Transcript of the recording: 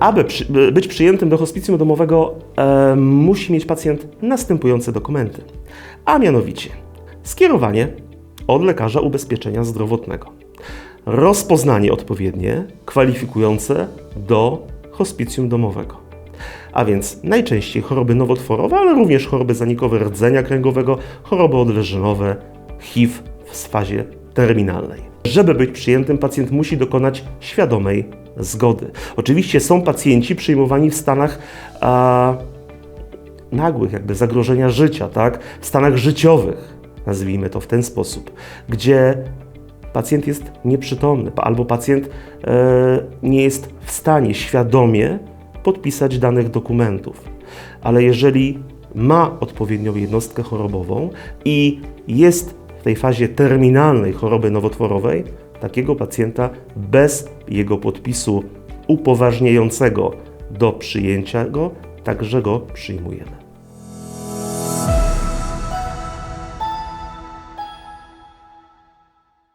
aby przy, być przyjętym do hospicjum domowego, e, musi mieć pacjent następujące dokumenty, a mianowicie skierowanie od lekarza ubezpieczenia zdrowotnego, rozpoznanie odpowiednie, kwalifikujące do hospicjum domowego. A więc najczęściej choroby nowotworowe, ale również choroby zanikowe rdzenia kręgowego, choroby odleżynowe, HIV w fazie terminalnej. Żeby być przyjętym, pacjent musi dokonać świadomej zgody. Oczywiście są pacjenci przyjmowani w stanach a, nagłych, jakby zagrożenia życia, tak? w stanach życiowych, nazwijmy to w ten sposób, gdzie pacjent jest nieprzytomny albo pacjent e, nie jest w stanie świadomie podpisać danych dokumentów. Ale jeżeli ma odpowiednią jednostkę chorobową i jest w tej fazie terminalnej choroby nowotworowej, takiego pacjenta bez jego podpisu upoważniającego do przyjęcia go, także go przyjmujemy.